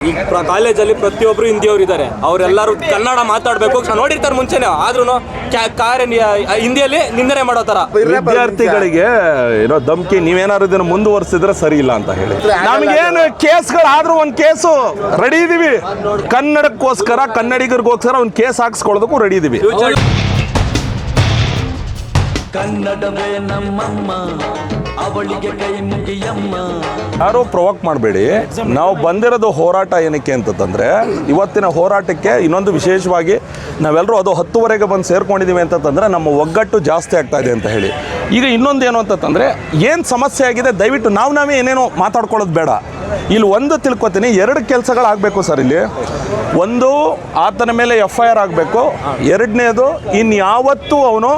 ಈ ಪ್ರ- ಕಾಲೇಜಲ್ಲಿ ಪ್ರತಿಯೊಬ್ರು ಹಿಂದಿಯವರು ಇದ್ದಾರೆ. ಅವರೆಲ್ಲರೂ ಕನ್ನಡ ಮಾತಾಡಬೇಕು. ನೋಡಿರ್ತಾರೆ ಮುಂಚೆನೆ. ಆದ್ರೂ ಕಾರ್ಯ ಹಿಂದಿಯಲ್ಲಿ ನಿಂದನೆ ಮಾಡೋ ತರ ವಿದ್ಯಾರ್ಥಿಗಳಿಗೆ ಏನೋ ಧಮ್ಕಿ ನೀವೇನಾದ್ರು ಇದನ್ನ ಮುಂದುವರಿಸಿದ್ರೆ ಸರಿ ಇಲ್ಲ ಅಂತ ಹೇಳಿ. ನಮಗೇನು ಕೇಸ್ಗಳಾದ್ರೂ ಒಂದು ಕೇಸು ರೆಡಿ ಇದೀವಿ. ಕನ್ನಡಕ್ಕೋಸ್ಕರ ಕನ್ನಡಿಗರಿಗೋಸ್ಕರ ಒಂದು ಕೇಸ್ ಹಾಕ್ಸ್ಕೊಳ್ಳೋದಕ್ಕೂ ರೆಡಿ ಇದೀವಿ. ಕನ್ನಡವೇ ನಮ್ಮಮ್ಮ, ಅವಳಿಗೆ ಕೈ ಮುಗಿಯಮ್ಮ. ಯಾರೋ ಪ್ರೊವೋಕ್ ಮಾಡಬೇಡಿ. ನಾವು ಬಂದಿರೋದು ಹೋರಾಟ ಏನಕ್ಕೆ ಅಂತಂದ್ರೆ, ಇವತ್ತಿನ ಹೋರಾಟಕ್ಕೆ ಇನ್ನೊಂದು ವಿಶೇಷವಾಗಿ ನಾವೆಲ್ಲರೂ ಅದು ಹತ್ತುವರೆಗೆ ಬಂದು ಸೇರ್ಕೊಂಡಿದ್ದೀವಿ ಅಂತಂದ್ರೆ ನಮ್ಮ ಒಗ್ಗಟ್ಟು ಜಾಸ್ತಿ ಆಗ್ತಾ ಇದೆ ಅಂತ ಹೇಳಿ. ಈಗ ಇನ್ನೊಂದು ಏನು ಅಂತಂದ್ರೆ, ಏನು ಸಮಸ್ಯೆ ಆಗಿದೆ? ದಯವಿಟ್ಟು ನಾವು ನಾವೇ ಏನೇನೋ ಮಾತಾಡ್ಕೊಳ್ಳೋದು ಬೇಡ. ಇಲ್ಲಿ ಒಂದು ತಿಳ್ಕೊತೀನಿ, ಎರಡು ಕೆಲಸಗಳಾಗಬೇಕು ಸರ್ ಇಲ್ಲಿ. ಒಂದು, ಆತನ ಮೇಲೆ ಎಫ್ ಐ ಆರ್ ಆಗಬೇಕು. ಎರಡನೇದು, ಇನ್ಯಾವತ್ತೂ ಅವನು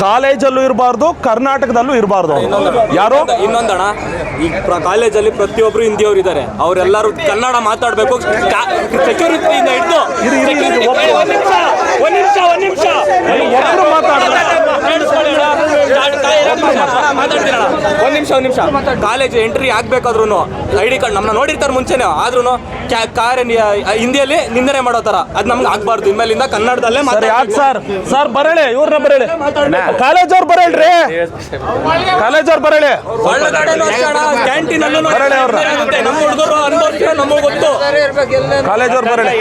ಕಾಲೇಜಲ್ಲೂ ಇರಬಾರ್ದು ಕರ್ನಾಟಕದಲ್ಲೂ ಇರಬಾರ್ದು ಯಾರು? ಇನ್ನೊಂದಣ ಈ ಕಾಲೇಜಲ್ಲಿ ಪ್ರತಿಯೊಬ್ರು ಹಿಂದಿಯವರು ಇದ್ದಾರೆ ಅವರೆಲ್ಲರೂ ಕನ್ನಡ ಮಾತಾಡಬೇಕು. ಸೆಕ್ಯೂರಿಟಿಯಿಂದ ಹಿಡಿದು ನಿಮಿಷ ನಿಮಿಷ ಮಾತಾಡ್ತೀರಣ ಒಂದ್ ನಿಮಿಷ ಒಂದು ನಿಮಿಷ. ಕಾಲೇಜ್ ಎಂಟ್ರಿ ಆಗ್ಬೇಕಾದ್ರೂ ಐ ಡಿ ಕಾರ್ಡ್ ನಮ್ಮನ್ನ ನೋಡಿರ್ತಾರೆ ಮುಂಚೆನೆ. ಆದ್ರೂ ಕಾರ್ಯ ಹಿಂದಿಯಲ್ಲಿ ನಿಂದನೆ ಮಾಡೋ ತರ ಅದ್ ನಮ್ಗೆ ಆಗ್ಬಾರ್ದು. ಇನ್ಮೇಲಿಂದ ಕನ್ನಡದಲ್ಲೇ ಯಾಕೆ. ಸರ್? ಸರ್ ಬರಳಿ ಇವ್ರನ್ನ ಬರಳಿ ಕಾಲೇಜ್ ಅವ್ರು ಬರಳ್ರಿ ಕಾಲೇಜ್ ಅವ್ರು ಬರಳಿ ಕ್ಯಾಂಟೀನ್ ಅಲ್ಲೂ. ನಮ್ಮ ಹುಡುಗರು ಅನುಭವಿಸ್ತಾರೆ ನಮಗೆ ಗೊತ್ತು. ಕಾಲೇಜ್ ಅವ್ರು ಬರಳಿ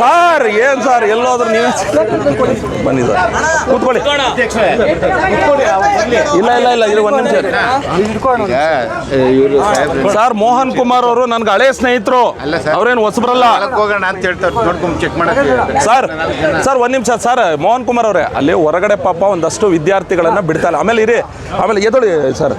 ಸರ್ ಏನ್ ಸರ್? ಎಲ್ಲೋದ್ರು ನೀವು ಬನ್ನಿ ಸರ್. ಕೂತ್ಕೊಳ್ಳಿ. ಇಲ್ಲ. ಇಲ್ಲ ಇಲ್ಲ ಇದು ಒಂದ್ ನಿಮಿಷ. ಇವರು ಸರ್ ಮೋಹನ್ ಕುಮಾರ್ ಅವರು ನನ್ಗೆ ಹಳೆ ಸ್ನೇಹಿತರು. ಅಲ್ಲ ಸರ್. ಅವ್ರೇನು ಹೊಸಬ್ರಲ್ಲ? ಹೋಗೋಣ ಅಂತ ಹೇಳ್ತಾರೆ. ನೋಡ್ಕೊಂಡ್ ಚೆಕ್ ಮಾಡಕ್ಕೆ ಸರ್ ಸರ್ ಒಂದ್ ನಿಮಿಷ ಸರ್ ಮೋಹನ್ ಕುಮಾರ್ ಅವರೇ ಅಲ್ಲಿ ಹೊರಗಡೆ ಪಾಪ ಒಂದಷ್ಟು ವಿದ್ಯಾರ್ಥಿಗಳನ್ನ ಬಿಡ್ತಾರೆ. ಇಲ್ಲ ಆಮೇಲೆ ಇರಿ ಆಮೇಲೆ ಎದೊಳಿ ಸರ್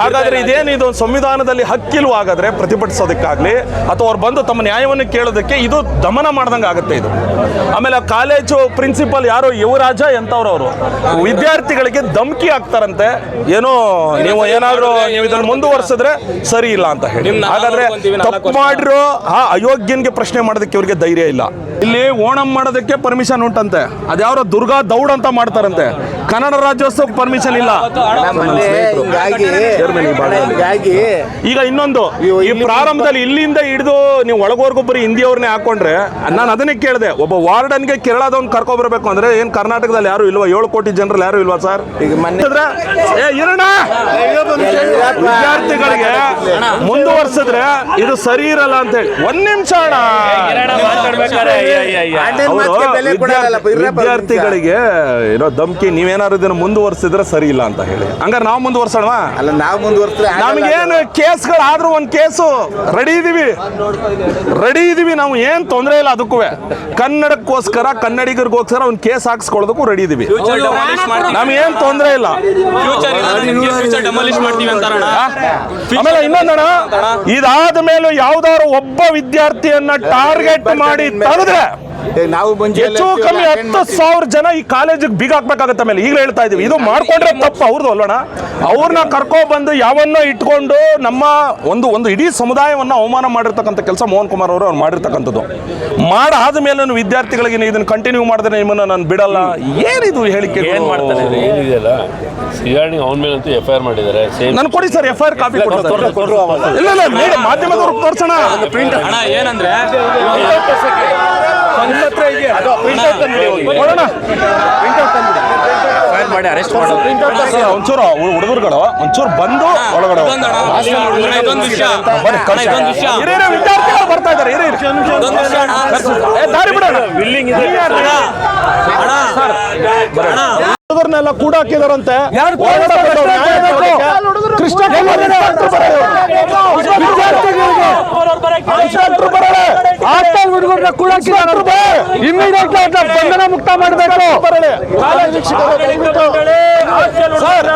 ಹಾಗಾದ್ರೆ ಇದೇನು ಇದು? ಸಂವಿಧಾನದಲ್ಲಿ ಹಕ್ಕಿಲ್ವ ಹಾಗಾದ್ರೆ ಪ್ರತಿಭಟಿಸೋದಕ್ಕಾಗ್ಲಿ? ಅಥವಾ ಅವ್ರು ಬಂದು ತಮ್ಮ ನ್ಯಾಯವನ್ನು ಕೇಳೋದಕ್ಕೆ ಇದು ದಮನ ಮಾಡ್ದಂಗೆ ಆಗುತ್ತೆ ಇದು? ಆಮೇಲೆ ಕಾಲೇಜು ಪ್ರಿನ್ಸಿಪಲ್ ಯಾರು? ಯುವರಾಜ ಎಂತವ್ರವರು ವಿದ್ಯಾರ್ಥಿಗಳಿಗೆ ಧಮಕಿ ಆಗ್ತಾರಂತೆ ಏನೋ ನೀವು ಏನಾದ್ರು ನೀವು ಇದನ್ನು ಮುಂದುವರ್ಸಿದ್ರೆ ಸರಿ ಇಲ್ಲ ಅಂತ ಹೇಳಿ. ಹಾಗಾದ್ರೆ ತಪ್ಪು ಮಾಡಿರೋ ಆ ಅಯೋಗ್ಯನ್ಗೆ ಪ್ರಶ್ನೆ ಮಾಡೋದಕ್ಕೆ ಇವ್ರಿಗೆ ಧೈರ್ಯ ಇಲ್ಲ. ಇಲ್ಲಿ ಓಣಂ ಮಾಡೋದಕ್ಕೆ ಪರ್ಮಿಷನ್ ಉಂಟಂತೆ. ಅದ್ಯಾವ್ರ ದುರ್ಗಾ ದೌಡ್ ಅಂತ ಮಾಡ್ತಾರಂತೆ. ಕನ್ನಡ ರಾಜ್ಯೋತ್ಸವ ಪರ್ಮಿಷನ್ ಇಲ್ಲ. ಈಗ ಇನ್ನೊಂದು ಈ ಪ್ರಾರಂಭದಲ್ಲಿ ಇಲ್ಲಿಂದ ಹಿಡಿದು ನೀವು ಒಳಗೋರ್ಗೊಬ್ಬರು ಬರೀ ಹಿಂದಿಯವ್ರನ್ನೇ ಹಾಕೊಂಡ್ರೆ ನಾನು ಅದನ್ನೇ ಕೇಳಿದೆ ಒಬ್ಬ ವಾರ್ಡನ್ಗೆ ಕೇರಳದವ್ನು ಕರ್ಕೊಬರ್ಬೇಕು ಅಂದ್ರೆ ಏನ್ ಕರ್ನಾಟಕದಲ್ಲಿ ಯಾರು ಇಲ್ವಾ? ಏಳು ಕೋಟಿ ಜನರಲ್ಲಿ ಯಾರು ಇಲ್ವಾ ಸರ್? ಏ ಇರೋಣ! ವಿದ್ಯಾರ್ಥಿಗಳಿಗೆ ಮುಂದುವರ್ಸಿದ್ರೆ ಇದು ಸರಿ ಇರಲ್ಲ ಅಂತ ಹೇಳಿ. ಒಂದ್ ನಿಮಿಷ ಅಣ್ಣ. ವಿದ್ಯಾರ್ಥಿಗಳಿಗೆ ಏನೋ ಧಮ್ಕಿ ನೀವೇನಾದ್ರು ಇದನ್ನ ಮುಂದುವರ್ಸಿದ್ರೆ ಸರಿ ಇಲ್ಲ ಅಂತ ಹೇಳಿ ಹಂಗಾರೆ ನಾವು ಮುಂದುವರ್ಸೋಣವಾ ಅಲ್ಲ ನಾವು ಮುಂದುವರ್ಸಿದ್ರೆ. ನಮಗೇನು ಕೇಸ್ಗಳಾದ್ರೂ ಒಂದು ಕೇಸು ರೆಡಿ ಇದೀವಿ ರೆಡಿ ಇದೀವಿ ನಾವು ಏನ್ ತೊಂದರೆ ಇಲ್ಲ ಅದಕ್ಕೂ ಕನ್ನಡಕ್ಕೋಸ್ಕರ ಕನ್ನಡಿಗರಿಗೋಸ್ಕರ ಒಂದು ಕೇಸ್ ಹಾಕ್ಸ್ಕೊಳ್ಳೋದಕ್ಕೂ ರೆಡಿ ಇದೀವಿ ನಮಗೇನ್ ತೊಂದರೆ ಇಲ್ಲ ಆಮೇಲೆ ಇನ್ನೊಂದಣ ಇದಾದ ಮೇಲೆ ಯಾವ್ದಾದ್ರು ಒಬ್ಬ ವಿದ್ಯಾರ್ಥಿಯನ್ನ ಟಾರ್ಗೆಟ್ ಮಾಡಿ ತಡೆದ್ರೆ ಏ, ನಾವು ಹೆಚ್ಚು ಕಮ್ಮಿ ಹತ್ತು. ಸಾವಿರ ಜನ ಈ ಕಾಲೇಜಿಗೆ ಬೀಗ ಹಾಕ್ಬೇಕಾಗತ್ತೆ ಮೇಲೆ ಈಗಲೇ ಹೇಳ್ತಾ ಇದೀವಿ. ಇದು ಮಾಡ್ಕೊಂಡ್ರೆ ತಪ್ಪು. ಅವ್ರದ್ದು ಅಲ್ಲೋಣ ಅವ್ರನ್ನ ಕರ್ಕೊಬಂದು ಯಾವನ್ನೋ ಇಟ್ಕೊಂಡು ನಮ್ಮ ಒಂದು ಒಂದು ಇಡೀ ಸಮುದಾಯವನ್ನು ಅವಮಾನ ಮಾಡಿರ್ತಕ್ಕಂಥ ಕೆಲಸ ಮೋಹನ್ ಕುಮಾರ್ ಅವರು ಅವ್ರು ಮಾಡಿರ್ತಕ್ಕಂಥದ್ದು. ಮಾಡಾದ ಮೇಲೆ ನಾನು ವಿದ್ಯಾರ್ಥಿಗಳಿಗೆ ಇದನ್ನ ಕಂಟಿನ್ಯೂ ಮಾಡಿದ್ರೆ ನಿಮ್ಮನ್ನ ನಾನು ಬಿಡಲ್ಲ. ಏನಿದು ಹೇಳಿಕೆ ಏನು ಮಾಡ್ತಾನೆ ಏನಿದೆಯಲ್ಲ? ಸಿಗಾಣಿ ಅವನ ಮೇಲಂತೂ ಎಫ್ ಐ ಆರ್ ಮಾಡಿದ್ದಾರೆ. ನಾನು ಕೊಡಿ sir F I R copy ಇಲ್ಲ ಇಲ್ಲ ಮಾಧ್ಯಮದವ್ರಿಗೆ ತೋರ್ಸೋಣ. ಮಾಡಿ ಅರೆಸ್ಟ್ ಮಾಡೋದು ಒಂಚೂರು ಹುಡುಗರುಗಳು ಒಂಚೂರು ಬಂದು ಒಳಗಡೆ. ಇದೊಂದು ವಿಷಯ ಇದೊಂದು ವಿಷಯ ವಿದ್ಯಾರ್ಥಿಗಳು ಬರ್ತಾ ಇದ್ದಾರೆ. ಇದೊಂದು ವಿಷಯ ದಾರಿ ಬಿಡೋಣ ಒಳಗಡೆ ಬಂದು ನ್ಯಾಯ ಕೊಡೋಕೆ ಕೃಷ್ಣ ಕುಮಾರ್ ಇನ್ಸ್ಪೆಕ್ಟರ್ ಬರಲಿ. ಇನ್ಸ್ಪೆಕ್ಟರ್ ಬರಲಿ. ಹುಡುಗರನ್ನ ಕೂಡ ಇಮಿಡಿಯೇಟ್ ಬಂಧನ ಮುಕ್ತ ಮಾಡಬೇಕು. ಸರ್,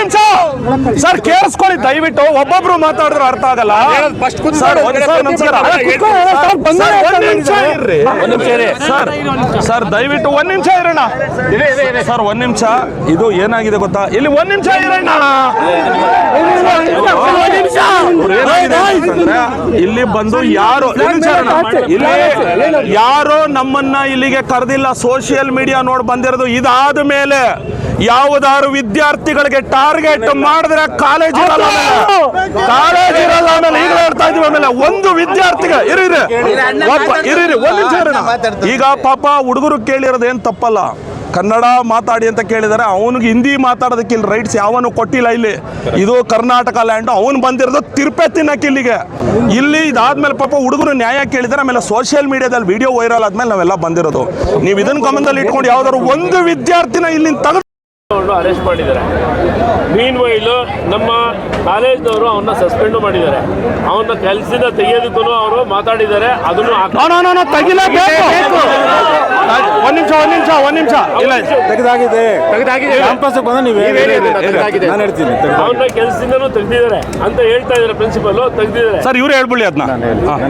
ನಿಮಿಷ ಸರ್ ಕೇಳಿಸ್ಕೊಳ್ಳಿ ದಯವಿಟ್ಟು. ಒಬ್ಬೊಬ್ರು ಮಾತಾಡಿದ್ರು ಅರ್ಥ ಆಗಲ್ಲ. ಸರ್ ದಯವಿಟ್ಟು ಒಂದ್ ನಿಮಿಷ ಇರೋಣ. ಸರ್ ಒಂದ್ ನಿಮಿಷ. ಇದು ಏನಾಗಿದೆ ಗೊತ್ತಾ? ಇಲ್ಲಿ ಒಂದ್ ನಿಮಿಷ ಇರೋಣ. ಇಲ್ಲಿ ಬಂದು ಯಾರು ಇಲ್ಲಿ ಯಾರೋ ನಮ್ಮನ್ನ ಇಲ್ಲಿಗೆ ಕರೆದಿಲ್ಲ. ಸೋಷಿಯಲ್ ಮೀಡಿಯಾ ನೋಡ್ ಬಂದಿರೋದು. ಇದಾದ ಮೇಲೆ ಯಾವುದಾದ್ರು ವಿದ್ಯಾರ್ಥಿಗಳಿಗೆ ಟಾರ್ಗೆಟ್ ಮಾಡಿದ್ರೆ ಕಾಲೇಜ್ ಇರಲ್ಲ ಕಾಲೇಜ್ ಇರಲ್ಲ ಆಮೇಲೆ ಈಗಲೇ ಹೇಳ್ತಾ ಇದೀವಿ ಆಮೇಲೆ ಒಂದು ವಿದ್ಯಾರ್ಥಿಗೆ ಇರಿ ಇರಿ. ಒಂದು ನಿಮಿಷ ಈಗ ಪಾಪ ಹುಡುಗರು ಕೇಳಿರೋದು ಏನ್ ತಪ್ಪಲ್ಲ. ಕನ್ನಡ ಮಾತಾಡಿ ಅಂತ ಕೇಳಿದಾರೆ. ಅವನಿಗೆ ಹಿಂದಿ ಮಾತಾಡೋದಕ್ಕೆ ಇಲ್ಲಿ ರೈಟ್ಸ್ ಯಾವನು ಕೊಟ್ಟಿಲ್ಲ ಇಲ್ಲಿ. ಇದು ಕರ್ನಾಟಕ ಲ್ಯಾಂಡ್ ಅವನು ಬಂದಿರೋದು ತಿರುಪೆ ತಿನ್ನಕ್ಕೆ ಇಲ್ಲಿಗೆ. ಇಲ್ಲಿ ಇದಾದ್ಮೇಲೆ ಪಾಪ ಹುಡುಗರು ನ್ಯಾಯ ಕೇಳಿದರೆ. ಆಮೇಲೆ ಸೋಷಿಯಲ್ ಮೀಡಿಯಾದಲ್ಲಿ ವಿಡಿಯೋ ವೈರಲ್ ಆದ್ಮೇಲೆ ನಾವೆಲ್ಲ ಬಂದಿರೋದು. ನೀವು ಇದನ್ನ ಗಮನದಲ್ಲಿ ಇಟ್ಕೊಂಡು ಯಾವ್ದಾದ್ರು ಒಂದು ವಿದ್ಯಾರ್ಥಿನ ಇಲ್ಲಿ ತೆಗೆದು ಅರೆಸ್ಟ್ ಮಾಡಿದ್ದಾರೆ. ಮೀನ್ ವೈಲು ನಮ್ಮ ಕಾಲೇಜ್ನವರು ಅವನ್ನ ಸಸ್ಪೆಂಡ್ ಮಾಡಿದ್ದಾರೆ. ಅವನ್ನ ಕೆಲಸದಿಂದ ತೆಗೆಯೋದಕ್ಕೂ ಅವರು ಮಾತಾಡಿದ್ದಾರೆ, ಅದನ್ನು ಒಂದ್ ನಿಮಿಷ ಒಂದ್ ನಿಮಿಷ ಒಂದ್ ನಿಮಿಷ. ಇಲ್ಲ ತೆಗೆದಾಗಿದೆ. ಕ್ಯಾಂಪಸ್ ಬಂದ ನೀವು ನಾನು ಹೇಳ್ತೀನಿ ಅವ್ರನ್ನ ಕೆಲಸದಿಂದನೂ ತೆಗ್ದಿದ್ದಾರೆ ಅಂತ ಹೇಳ್ತಾ ಇದ್ದಾರೆ ಪ್ರಿನ್ಸಿಪಲ್ ತೆಗ್ದಿದ್ದಾರೆ. ಸರ್ ಇವ್ರು ಹೇಳ್ಬಿಡಿ ಅದನ್ನ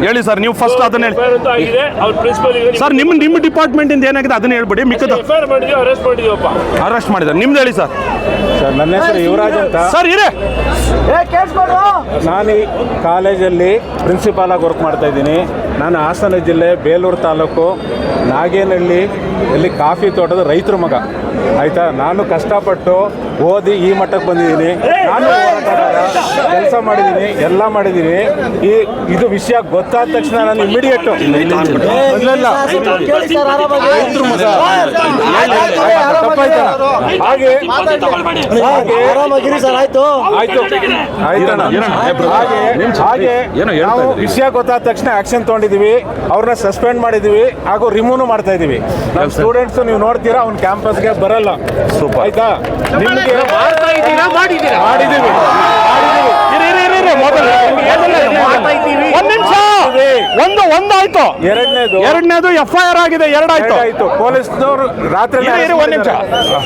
ಹೇಳಿ ಸರ್ ನೀವು ಫಸ್ಟ್ ಅದನ್ನ ಹೇಳಿ. ಆಗಿದೆ ಅವ್ರ ಪ್ರಿನ್ಸಿಪಲ್ ಸರ್ ನಿಮ್ಮ ನಿಮ್ಮ ಡಿಪಾರ್ಟ್ಮೆಂಟ್ ಇಂದ ಏನಾಗಿದೆ ಅದನ್ನ ಹೇಳ್ಬಿಡಿ ಮಿಕ್ಕದ ಸರ್ ಮಾಡಿ ಮಾಡಿದೀವಿ ಅರೆಸ್ಟ್ ಮಾಡಿದೀವಪ್ಪ. ಅರೆಸ್ಟ್ ಮಾಡಿದ್ದಾರೆ ನಿಮ್ದು ಹೇಳಿ ಸರ್. ಸರ್ ನನ್ನ ಹೆಸರು ಯುವರಾಜ್ ಅಂತ. ಸರ್ ಇರೇ. ನಾನು ಈ ಕಾಲೇಜಲ್ಲಿ ಪ್ರಿನ್ಸಿಪಾಲ್ ಆಗಿ ವರ್ಕ್ ಮಾಡ್ತಾ ಇದ್ದೀನಿ. ನಾನು ಹಾಸನ ಜಿಲ್ಲೆ ಬೇಲೂರು ತಾಲೂಕು ನಾಗೇನಹಳ್ಳಿ ಇಲ್ಲಿ ಕಾಫಿ ತೋಟದ ರೈತರ ಮಗ. ಆಯಿತಾ? ನಾನು ಕಷ್ಟಪಟ್ಟು ಓದಿ ಈ ಮಟ್ಟಕ್ಕೆ ಬಂದಿದ್ದೀನಿ. ನಾನು ಕೆಲಸ ಮಾಡಿದ್ದೀನಿ ಎಲ್ಲ ಮಾಡಿದ್ದೀನಿ. ಈ ಇದು ವಿಷಯ ಗೊತ್ತಾದ ತಕ್ಷಣ ನಾನು ಇಮಿಡಿಯೇಟು ಹಾಗೆ. ಹಾಗೆ. ನಾವು ವಿಷಯ ಗೊತ್ತಾದ ತಕ್ಷಣ ಆಕ್ಷನ್ ತಗೊಂಡಿದೀವಿ ಅವ್ರನ್ನ ಸಸ್ಪೆಂಡ್ ಮಾಡಿದೀವಿ ಹಾಗೂ ರಿಮೂವ್ ಮಾಡ್ತಾ ಇದ್ದೀವಿ. ನಮ್ಮ ಸ್ಟೂಡೆಂಟ್ಸ್ ನೀವು ನೋಡ್ತೀರಾ ಅವ್ನ ಕ್ಯಾಂಪಸ್ಗೆ ಬರಲ್ಲ. ಆಯ್ತಾ? ನಿಮ್ಗೆ ಒಂದ್ ನಿಮಿಷ. ಒಂದು ಒಂದಾಯ್ತು ಎರಡನೇದು. ಎರಡನೇದು ಎಫ್ ಐ ಆರ್ ಆಗಿದೆ ಎರಡಾಯ್ತು. ಆಯ್ತು ಪೊಲೀಸ್ನವರು ರಾತ್ರಿ ಒಂದ್ ನಿಮಿಷ.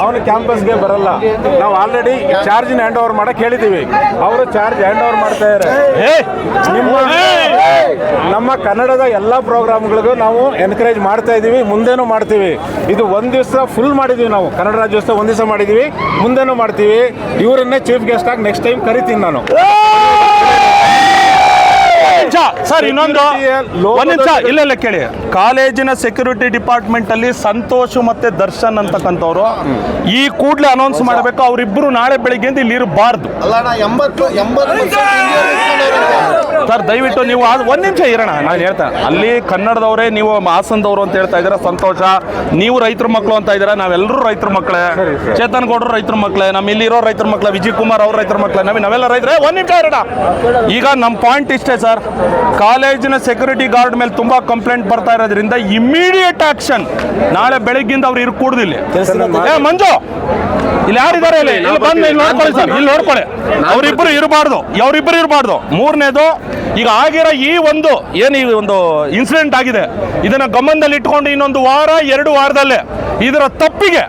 ಅವನು ಕ್ಯಾಂಪಸ್ಗೆ ಬರಲ್ಲ. ನಾವು ಆಲ್ರೆಡಿ ಚಾರ್ಜ್ ಹ್ಯಾಂಡ್ ಓವರ್ ಮಾಡಕ್ ಹೇಳಿದೀವಿ. ಅವರು ಚಾರ್ಜ್ ಹ್ಯಾಂಡ್ ಓವರ್ ಮಾಡ್ತಾ ಇದ್ದಾರೆ ಕನ್ನಡದ ಎಲ್ಲ ಪ್ರೋಗ್ರಾಮ್ಗಳಿಗೂ ನಾವು ಎನ್ಕರೇಜ್ ಮಾಡ್ತಾ ಇದ್ದೀವಿ ಮುಂದೆನೂ ಮಾಡ್ತೀವಿ. ಇದು ಒಂದು ದಿವಸ ಫುಲ್ ಮಾಡಿದ್ದೀವಿ ನಾವು. ಕನ್ನಡ ರಾಜ್ಯೋತ್ಸವ ಒಂದು ದಿವಸ ಮಾಡಿದ್ದೀವಿ ಮುಂದೆನೂ ಮಾಡ್ತೀವಿ. ಇವರನ್ನೇ ಚೀಫ್ ಗೆಸ್ಟ್ ಆಗಿ ನೆಕ್ಸ್ಟ್ ಟೈಮ್ ಕರಿತೀನಿ ನಾನು. ನಿಮಿಷ. ಸರ್ ಇನ್ನೊಂದು ಒಂದ್ ನಿಮಿಷ. ಇಲ್ಲ ಇಲ್ಲ ಕೇಳಿ. ಕಾಲೇಜಿನ ಸೆಕ್ಯೂರಿಟಿ ಡಿಪಾರ್ಟ್ಮೆಂಟ್ ಅಲ್ಲಿ ಸಂತೋಷ್ ಮತ್ತೆ ದರ್ಶನ್ ಅಂತಕ್ಕಂಥವ್ರು ಈ ಕೂಡಲೇ ಅನೌನ್ಸ್ ಮಾಡಬೇಕು. ಅವರಿಬ್ಬರು ನಾಳೆ ಬೆಳಿಗ್ಗೆಯಿಂದ ಇಲ್ಲಿ ಇರಬಾರ್ದು ಸರ್ ದಯವಿಟ್ಟು ನೀವು ಒಂದು ಒಂದ್ ನಿಮಿಷ ಇರೋಣ. ನಾನು ಹೇಳ್ತೇನೆ ಅಲ್ಲಿ ಕನ್ನಡದವರೇ ನೀವು ಹಾಸನದವರು ಅಂತ ಹೇಳ್ತಾ ಇದ್ದೀರಾ ಸಂತೋಷ. ನೀವು ರೈತರ ಮಕ್ಕಳು ಅಂತ ಇದ್ದೀರಾ ನಾವೆಲ್ಲರೂ ರೈತರ ಮಕ್ಕಳೇ ಚೇತನ್ ಗೌಡರು ರೈತರ ಮಕ್ಕಳೇ ನಮ್ಮ ಇಲ್ಲಿರೋ ರೈತರ ಮಕ್ಕಳೇ ವಿಜಯ್ ಕುಮಾರ್ ಅವ್ರ ರೈತರ ಮಕ್ಕಳೇ ನಾವ್ ನಾವೆಲ್ಲ ರೈತರೇ. ಒಂದ್ ನಿಮಿಷ ಇರೋಣ. ಈಗ ನಮ್ಮ ಪಾಯಿಂಟ್ ಇಷ್ಟೇ ಸರ್. ಕಾಲೇಜಿನ ಸೆಕ್ಯೂರಿಟಿ ಗಾರ್ಡ್ ಮೇಲೆ ತುಂಬಾ ಕಂಪ್ಲೇಂಟ್ ಬರ್ತಾ ಇರೋದ್ರಿಂದ ಇಮಿಡಿಯೇಟ್ ಆಕ್ಷನ್ ನಾಳೆ ಬೆಳಗ್ಗಿಂದ ಅವ್ರು ಇರ್ ಕೂಡುದಿಲ್ಲ. ಮಂಜು! ಇಲ್ಲಿ ಯಾರಿದ್ದಾರೆ ಇಲ್ಲಿ? ಇಲ್ಲಿ ಬಂದು ಇಲ್ಲಿ ನೋಡ್ಕೊಳ್ಳಿ ಸರ್ ಇಲ್ಲಿ ನೋಡ್ಕೊಳ್ಳಿ. ಅವರಿಬ್ಬರು ಇರಬಾರ್ದು ಅವರಿಬ್ಬರು ಇರಬಾರ್ದು. ಮೂರನೇದು ಈಗ ಆಗಿರೋ ಈ ಒಂದು ಏನು ಈ ಒಂದು ಇನ್ಸಿಡೆಂಟ್ ಆಗಿದೆ? ಇದನ್ನ ಗಮನದಲ್ಲಿ ಇಟ್ಕೊಂಡು ಇನ್ನೊಂದು ವಾರ ಎರಡು ವಾರದಲ್ಲೇ ಇದರ ತಪ್ಪಿಗೆ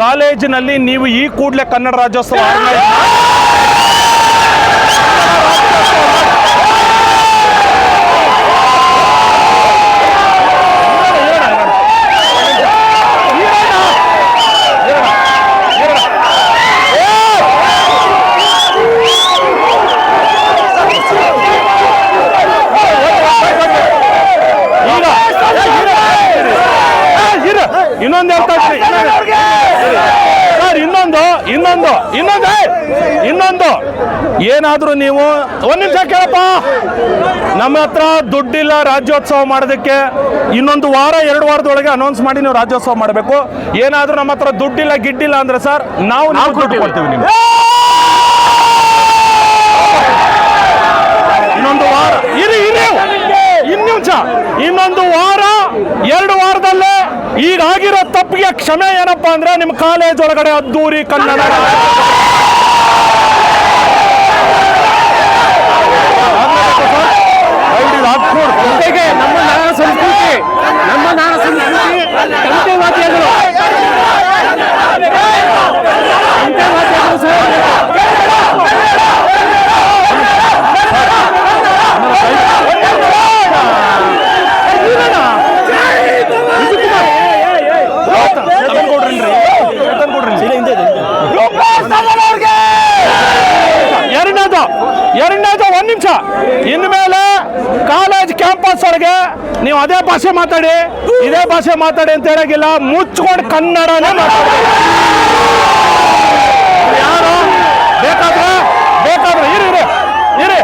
ಕಾಲೇಜಿನಲ್ಲಿ ನೀವು ಈ ಕೂಡಲೇ ಕನ್ನಡ ರಾಜ್ಯೋತ್ಸವ organize ಈಗ ಏ, ಇರು. ಇನ್ನೊಂದು ಹೇಳ್ತಾ ಇದ್ದೀನಿ ಸರ್ ಇನ್ನೊಂದು ಇನ್ನೊಂದು ಇನ್ನೊಂದು ಏ, ಇನ್ನೊಂದು ಏನಾದರೂ ನೀವು ಒಂದು ನಿಮಿಷ ಕೇಳಪ್ಪ. ನಮ್ಮ ಹತ್ರ ದುಡ್ಡಿಲ್ಲ ರಾಜ್ಯೋತ್ಸವ ಮಾಡೋದಕ್ಕೆ ಇನ್ನೊಂದು ವಾರ ಎರಡು ವಾರದೊಳಗೆ ಅನೌನ್ಸ್ ಮಾಡಿ ನೀವು ರಾಜ್ಯೋತ್ಸವ ಮಾಡಬೇಕು. ಏನಾದರೂ ನಮ್ಮ ಹತ್ರ ದುಡ್ಡಿಲ್ಲ ಗಿಡ್ಡಿಲ್ಲ ಅಂದ್ರೆ ಸರ್ ನಾವು ನಾವು ದುಡ್ಡು ಕೊಡ್ತೀವಿ ನಿಮ್ಗೆ. ಇನ್ನೊಂದು ವಾರ. ಇರಿ ಇರಿ ಇನ್ನು ನಿಮಿಷ. ಇನ್ನೊಂದು ವಾರ ಎರಡು ವಾರದಲ್ಲೇ ಈಗ ಆಗಿರೋ ತಪ್ಪಿಗೆ ಕ್ಷಮೆ ಏನಪ್ಪಾ ಅಂದ್ರೆ ನಿಮ್ಮ ಕಾಲೇಜ್ ಒಳಗಡೆ ಅದ್ದೂರಿ ಕನ್ನಡ. ಇನ್ಮೇಲೆ ಕಾಲೇಜ್ ಕ್ಯಾಂಪಸ್ ಒಳಗೆ ನೀವು ಅದೇ ಭಾಷೆ ಮಾತಾಡಿ, ಇದೇ ಭಾಷೆ ಮಾತಾಡಿ ಅಂತ ಹೇಳೋಗಿಲ್ಲ ಮುಚ್ಕೊಂಡು ಕನ್ನಡನೇ ಮಾತಾಡಿ. ಯಾರು? ಬೇಕಾದ್ರೆ ಬೇಕಾದ್ರೆ ಇರಿ ಇರಿ ಇರಿ.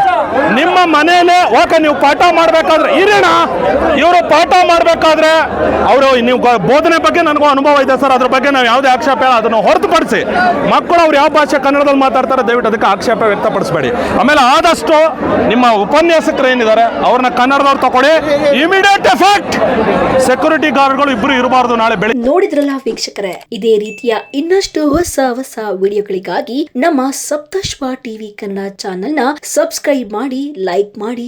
ನಿಮ್ಮ ಮನೆಯಲ್ಲೇ ಓಕೆ, ನೀವು ಪಾಠ ಮಾಡಬೇಕಾದ್ರೆ ಇರೋಣ. ಇವರು ಪಾಠ ಮಾಡಬೇಕಾದ್ರೆ ಅವರು ನೀವು ಬೋಧನೆ ಬಗ್ಗೆ ನನಗೂ ಅನುಭವ ಇದೆ ಸರ್. ಅದ್ರ ಬಗ್ಗೆ ನಾವು ಯಾವುದೇ ಆಕ್ಷೇಪ ಅದನ್ನು ಹೊರತುಪಡಿಸಿ ಮಕ್ಕಳು ಅವ್ರು ಯಾವ ಭಾಷೆ ಕನ್ನಡದಲ್ಲಿ ಮಾತಾಡ್ತಾರೆ, ದಯವಿಟ್ಟು ಅದಕ್ಕೆ ಆಕ್ಷೇಪ ವ್ಯಕ್ತಪಡಿಸಬೇಡಿ. ಆಮೇಲೆ ಆದಷ್ಟು ನಿಮ್ಮ ಉಪನ್ಯಾಸಕರು ಏನಿದ್ದಾರೆ, ಅವ್ರನ್ನ ಕನ್ನಡದವ್ರು ತಗೊಳ್ಳಿ. ಇಮಿಡಿಯೇಟ್ ಎಫೆಕ್ಟ್ ಸೆಕ್ಯೂರಿಟಿ ಗಾರ್ಡ್ಗಳು ಇಬ್ಬರು ಇರಬಾರ್ದು ನಾಳೆ ಬೆಳಿಗ್ಗೆ ನೋಡಿದ್ರಲ್ಲ ವೀಕ್ಷಕರೇ, ಇದೇ ರೀತಿಯ ಇನ್ನಷ್ಟು ಹೊಸ ಹೊಸ ವಿಡಿಯೋಗಳಿಗಾಗಿ ನಮ್ಮ ಸಪ್ತಶ್ವ ಟಿವಿ ಕನ್ನಡ ಚಾನೆಲ್ನ ಸಬ್ಸ್ಕ್ರೈಬ್ ಮಾಡಿ, ಲೈಕ್ ಮಾಡಿ